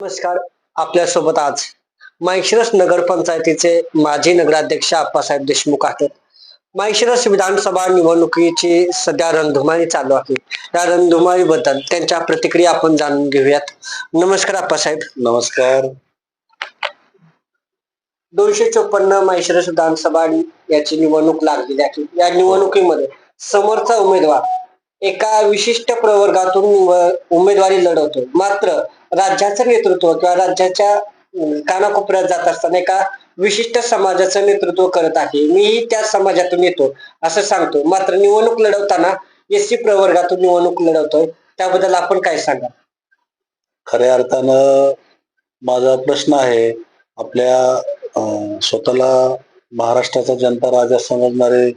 नमस्कार आपल्यासोबत आज माळशिरस नगरपंचायतीचे माजी नगराध्यक्ष आप्पासाहेब देशमुख आहेत. माळशिरस विधानसभा निवडणुकीची सध्या रणधुमाळी चालू आहे. या रणधुमाळीबद्दल त्यांच्या प्रतिक्रिया आपण जाणून घेऊयात. नमस्कार आप्पासाहेब. नमस्कार. दोनशे चोपन्न माळशिरस विधानसभा याची निवडणूक लागलेली आहे. या निवडणुकीमध्ये समोरचा उमेदवार एका विशिष्ट प्रवर्गातून उमेदवारी लढवतो. मात्र राज्याचं नेतृत्व किंवा राज्याच्या कानाकोपऱ्यात जात असताना एका विशिष्ट समाजाचं नेतृत्व करत आहे. मीही त्या समाजातून येतो असं सांगतो. मात्र निवडणूक लढवताना एस सी प्रवर्गातून निवडणूक लढवतोय. त्याबद्दल आपण काय सांगा खऱ्या अर्थानं माझा प्रश्न आहे आपल्या स्वतःला महाराष्ट्राचा जनता राजा समजणारे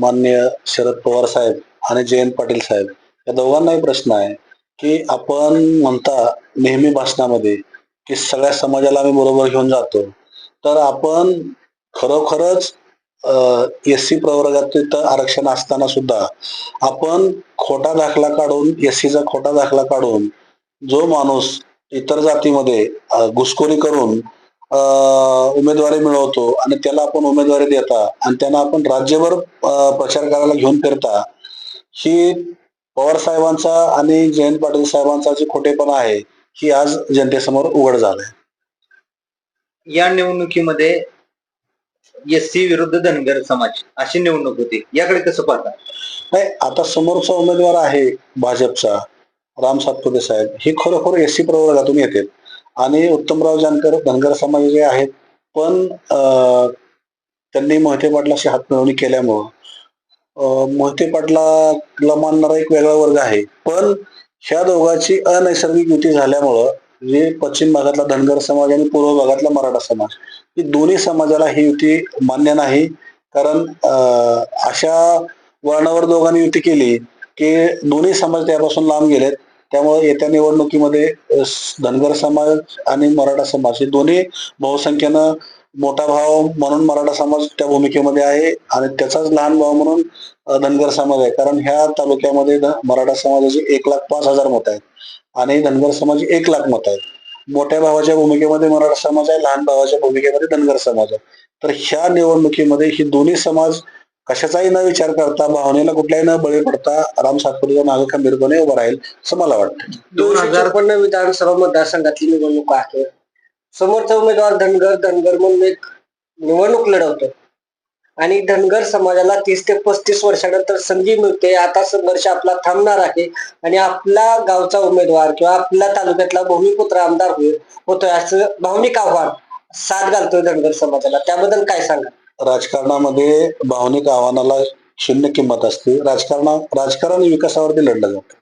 माननीय शरद पवार साहेब आणि जयंत पाटील साहेब या दोघांनाही प्रश्न आहे की आपण म्हणता नेहमी भाषणामध्ये की सगळ्या समाजाला आम्ही बरोबर घेऊन जातो तर आपण खरोखरच एस सी प्रवर्गात आरक्षण असताना सुद्धा आपण खोटा दाखला काढून एस सीचा खोटा दाखला काढून जो माणूस इतर जातीमध्ये घुसखोरी करून उमेदवारी मिळवतो आणि त्याला आपण उमेदवारी देता आणि त्यांना आपण राज्यभर प्रचार करायला घेऊन फिरता ही पवार साहेबांचा आणि जयंत पाटील साहेबांचा जे खोटेपणा आहे ही आज जनतेसमोर उघड झालंय. या निवडणुकीमध्ये एस सी विरुद्ध धनगर समाज अशी निवडणूक होती. याकडे कसं पाहता? नाही आता समोरचा उमेदवार आहे भाजपचा राम सातपुते साहेब. हे खरोखर एस सी प्रवर्गातून येतात आणि उत्तमराव जानकर धनगर समाजाचे आहेत पण अं, त्यांनी मोहिते पाटलाशी हातमिळवणी केल्यामुळं मोहिते पाटलाला मानणारा एक वेगळा वर्ग आहे. पण ह्या दोघांची अनैसर्गिक युती झाल्यामुळं जे पश्चिम भागातला धनगर समाज आणि पूर्व भागातला मराठा समाज ही दोन्ही समाजाला ही युती मान्य नाही. कारण अशा वळणावर दोघांनी युती केली की दोन्ही समाज त्यापासून लांब गेलेत. त्यामुळे येत्या निवडणुकीमध्ये धनगर समाज आणि मराठा समाज हे दोन्ही बहुसंख्येनं मोठा भाव म्हणून मराठा समाज त्या भूमिकेमध्ये आहे आणि त्याचाच लहान भाव म्हणून धनगर समाज आहे. कारण ह्या तालुक्यामध्ये मराठा समाजाचे एक लाख पाच हजार मत आहेत आणि धनगर समाज एक लाख मत आहेत. मोठ्या भावाच्या भूमिकेमध्ये मराठा समाज आहे लहान भावाच्या भूमिकेमध्ये धनगर समाज आहे. तर ह्या निवडणुकीमध्ये ही दोन्ही समाज कशाचाही न विचार करता भावनेला कुठल्याही न बळी पडता राम सातपुतेच्या मागे खंबीरपणे उभं राहील असं मला वाटतं. दोन हजार चोपन्न विधानसभा मतदारसंघातली निवडणूक आहे. समोरचा उमेदवार धनगर धनगर म्हणून एक निवडणूक लढवतो. आणि धनगर समाजाला तीस ते पस्तीस वर्षानंतर संधी मिळते. आता संघर्ष आपला थांबणार आहे. आणि आपला गावचा उमेदवार किंवा आपल्या तालुक्यातला भूमिपुत्र आमदार होईल होतोय असं भावनिक आव्हान साथ घालतोय धनगर समाजाला. त्याबद्दल काय सांगा राजकारणामध्ये भावनिक आव्हानाला शून्य किंमत असते. राजकारणा राजकारण विकासावरती लढलं जातं.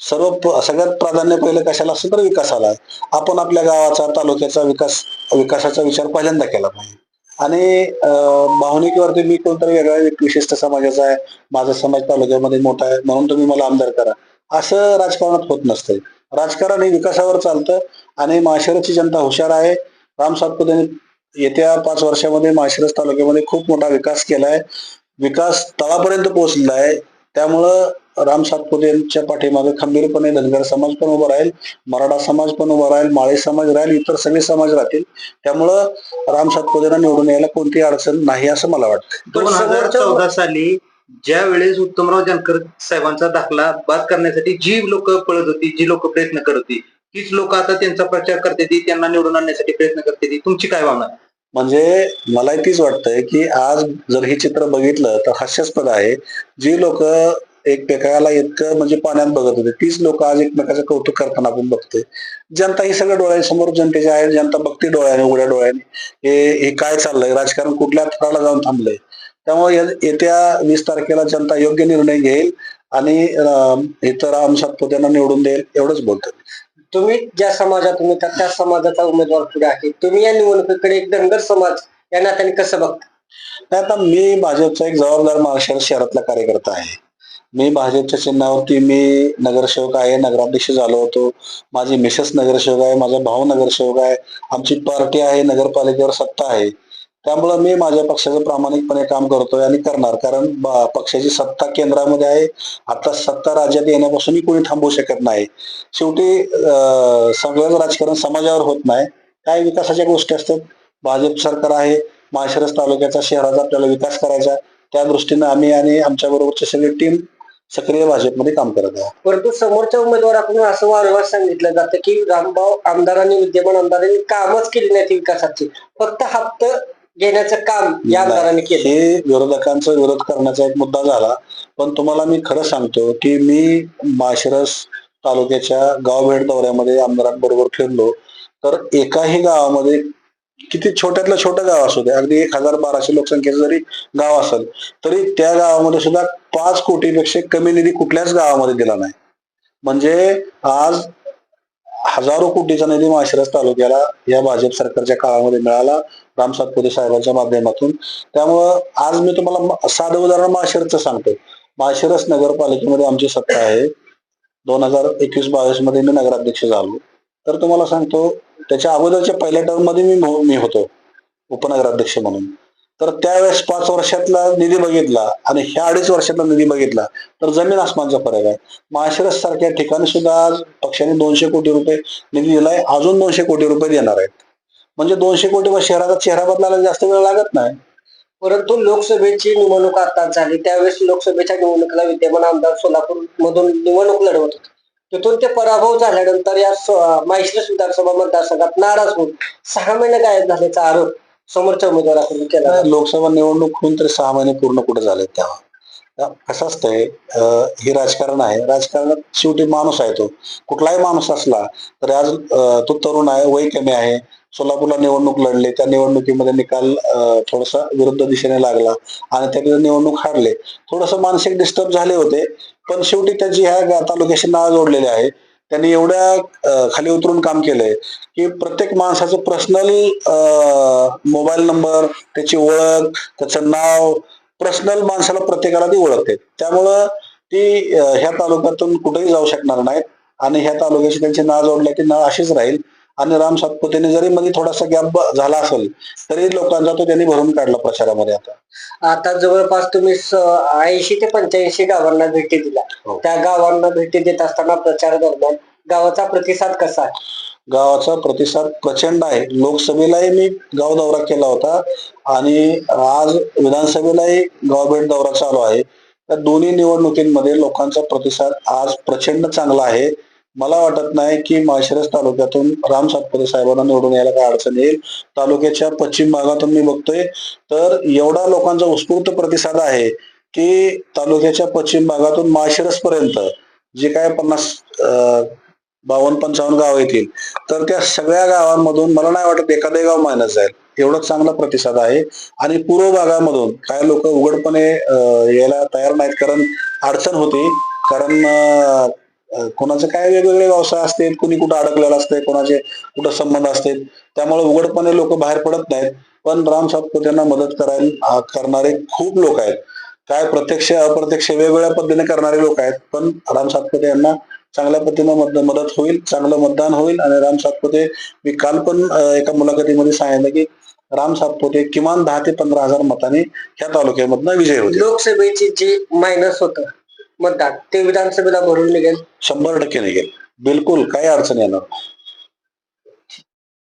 सर्व सगळ्यात प्राधान्य पहिलं कशाला? असतं तर विकासाला आपण आपल्या गावाचा तालुक्याचा विकास विकासाचा विचार पहिल्यांदा केला पाहिजे. आणि भावनिकेवरती मी कोणतरी वेगळा एक विशिष्ट समाजाचा आहे. माझा समाज तालुक्यामध्ये मोठा आहे. म्हणून तुम्ही मला आमदार करा. असं राजकारणात होत नसतंय. राजकारण हे विकासावर चालतं. आणि माशेरची जनता हुशार आहे. राम सातपुतेने येत्या पाच वर्षामध्ये माशिरस तालुक्यामध्ये खूप मोठा विकास केला आहे विकास तळापर्यंत पोहोचलेला आहे. त्यामुळं राम सातपुतेंच्या पाठीमागे खंबीरपणे धनगर समाज पण उभा राहील मराठा समाज पण उभा राहील माळी समाज राहील इतर सगळे समाज राहतील. त्यामुळं राम सातपुतेंना निवडून यायला कोणतीही अडचण नाही असं मला वाटतं. दोन हजार चौदा साली ज्या वेळेस उत्तमराव जानकर साहेबांचा दाखला बाद करण्यासाठी जी लोक पळत होती जी लोक प्रयत्न करत होती तीच लोक आता त्यांचा प्रचार करते ती त्यांना निवडून आणण्यासाठी प्रयत्न करते ती. तुमची काय भावना? म्हणजे मलाही तीच वाटतंय की आज जर हे चित्र बघितलं तर हास्यास्पद आहे. जी लोक एकमेकाला इतकं म्हणजे पाण्यात बघत होते. तीच लोक आज एकमेकाचं कौतुक करताना आपण बघतोय. जनता ही सगळं डोळ्यासमोर जनतेच्या आहे. जनता बघते डोळ्याने उघड्या डोळ्याने. हे हे काय चाललंय? राजकारण कुठल्या थराला जाऊन थांबलंय? त्यामुळे येत्या वीस तारखेला जनता योग्य निर्णय घेईल आणि इतर राम सातपुत्यांना निवडून देईल एवढंच बोलतो तुम्ही ज्या समाजातून येतात त्या समाजाचा उमेदवार पुढे आहे. तुम्ही या निवडणुकीकडे एक धनगर समाज या नात्याने कसं बघता? नाही आता मी भाजपचा एक जबाबदार महाराष्ट्र शहरातला कार्यकर्ता आहे. मी भाजपच्या चिन्हावरती मी नगरसेवक आहे नगराध्यक्ष झालो होतो. माझी मिसेस नगरसेवक आहे माझा भाऊ नगरसेवक आहे आमची पार्टी आहे नगरपालिकेवर सत्ता आहे. त्यामुळं मी माझ्या पक्षाचं प्रामाणिकपणे काम करतोय आणि करणार. कारण पक्षाची सत्ता केंद्रामध्ये आहे. आता सत्ता राज्यात येण्यापासूनही कोणी थांबवू शकत नाही. शेवटी सगळंच राजकारण समाजावर होत नाही. काय विकासाच्या गोष्टी असतात? भाजप सरकार आहे. माळशिरस तालुक्याचा शहराचा आपल्याला विकास करायचा. त्या दृष्टीनं आम्ही आणि आमच्या बरोबरची सगळी टीम सक्रिय भाजपमध्ये काम करत आहे. परंतु समोरच्या उमेदवाराकडून असं वारंवार सांगितलं जातं की रामभाऊ आमदारांनी विद्यमान आमदारांनी कामच केली नाही विकासाची. फक्त हप्त घेण्याचं काम या आमदारांनी केलं. हे विरोधकांचा विरोध करण्याचा एक मुद्दा झाला. पण तुम्हाला मी खरं सांगतो की मी माळशिरस तालुक्याच्या गावभेट दौऱ्यामध्ये आमदारांबरोबर फिरलो. तर एकाही गावामध्ये किती छोट्यातलं छोटं गाव असू दे. अगदी एक हजार बाराशे लोकसंख्येचं जरी गाव असेल तरी त्या गावामध्ये सुद्धा पाच कोटीपेक्षा कमी निधी कुठल्याच गावामध्ये दिला नाही. म्हणजे आज हजारो कोटीचा निधी माळशिरस तालुक्याला या भाजप सरकारच्या काळामध्ये मिळाला राम सातपुते साहेबांच्या माध्यमातून. त्यामुळं आज मी तुम्हाला साधं उदाहरण माळशिरसचं सांगतो. माळशिरस नगरपालिकेमध्ये आमची सत्ता आहे. दोन हजार एकवीस बावीसमध्ये मी नगराध्यक्ष झालो. तर तुम्हाला सांगतो त्याच्या अगोदरच्या पहिल्या टर्ममध्ये मी मी होतो उपनगराध्यक्ष म्हणून. तर त्यावेळेस पाच वर्षातला निधी बघितला आणि ह्या अडीच वर्षातला निधी बघितला तर जमीन आसमानचा फरक आहे. माळशिरस सारख्या ठिकाणी सुद्धा आज पक्षाने दोनशे कोटी रुपये निधी दिलाय अजून दोनशे कोटी रुपये देणार आहेत. म्हणजे दोनशे कोटी व शहराचा चेहरा बदलायला जास्त वेळ लागत नाही. परंतु लोकसभेची निवडणूक आता झाली त्यावेळेस लोकसभेच्या निवडणुकीला विद्यमान आमदार सोलापूर मधून निवडणूक लढवत होते. तिथून ते पराभव झाल्यानंतर या स- विधानसभा मतदारसंघात नाराज होऊन सहा महिने गायब झाल्याचा आरोप समोरच्या उमेदवाराकडून केला लोकसभा निवडणूक होऊन तरी सहा महिने पूर्ण कुठे झाले तेव्हा? त्या- कसं असतंय हे राजकारण आहे. राजकारणात शेवटी माणूस आहे तो. कुठलाही माणूस असला तरी आज तो तरुण आहे वय कमी आहे. सोलापूरला निवडणूक लढले. त्या निवडणुकीमध्ये निकाल थोडासा विरुद्ध दिशेने लागला आणि त्याने निवडणूक हारले. थोडस मानसिक डिस्टर्ब झाले होते पण शेवटी त्याची ह्या तालुक्याशी नाव जोडलेले आहे. त्यांनी एवढ्या खाली उतरून काम केलंय की प्रत्येक माणसाचं पर्सनल मोबाईल नंबर त्याची ओळख त्याचं नाव पर्सनल माणसाला प्रत्येकाला ती ओळखते. त्यामुळं ती ह्या तालुक्यातून कुठेही जाऊ शकणार नाहीत आणि ह्या तालुक्याशी त्यांची नाळ जोडल्या की नाळ अशीच राहील. आणि राम सातपुतेने जरी मध्ये थोडासा गॅप झाला असेल तरी लोकांचा तो त्यांनी भरून काढला प्रचारामध्ये आता. आता जवळपास तुम्ही ऐंशी ते पंच्याऐंशी गावांना भेटी दिल्या. हो. त्या गावांना भेटी देत असताना प्रचार दरम्यान गावाचा प्रतिसाद कसा आहे? गावाचा प्रतिसाद प्रचंड आहे. लोकसभेलाही मी गाव दौरा केला होता आणि आज विधानसभेलाही गावभेट दौरा चालू आहे. त्या दोन्ही निवडणुकीमध्ये लोकांचा प्रतिसाद आज प्रचंड चांगला आहे. मला वाटत नाही की माळशिरस तालुक्यातून राम सातपुते साहेबांना निवडून यायला काय अडचण येईल. तालुक्याच्या पश्चिम भागातून मी बघतोय. तर एवढा लोकांचा उत्स्फूर्त प्रतिसाद आहे की तालुक्याच्या पश्चिम भागातून माळशिरस पर्यंत जे काय पन्नास बावन्न पंचावन्न गाव येतील तर त्या सगळ्या गावांमधून मला नाही वाटत एखादे गाव मायनस जाईल. एवढा चांगला प्रतिसाद आहे. आणि पूर्व भागामधून काय लोक उघडपणे यायला तयार नाहीत कारण अडचण होती. कारण कोणाचे काय वेगवेगळे व्यवसाय असतील कुणी कुठं अडकलेलं असते कोणाचे कुठं संबंध असतील त्यामुळे उघडपणे लोक बाहेर पडत नाहीत. पण राम सातपुतेंना मदत करायला करणारे खूप लोक आहेत. काय प्रत्यक्ष अप्रत्यक्ष वेगवेगळ्या पद्धतीने करणारे लोक आहेत. पण राम सातपुते यांना चांगल्या पद्धतीने मदत होईल चांगलं मतदान होईल. आणि राम सातपुते मी काल पण एका मुलाखतीमध्ये सांगितलं की राम सातपुते किमान दहा ते पंधरा हजार मतांनी ह्या तालुक्यामधनं विजय होते. लोकसभेची जी मायनस होतं मतदान ते विधानसभेला भरून निघेल. शंभर टक्के निघेल. बिलकुल काही अडचण येणार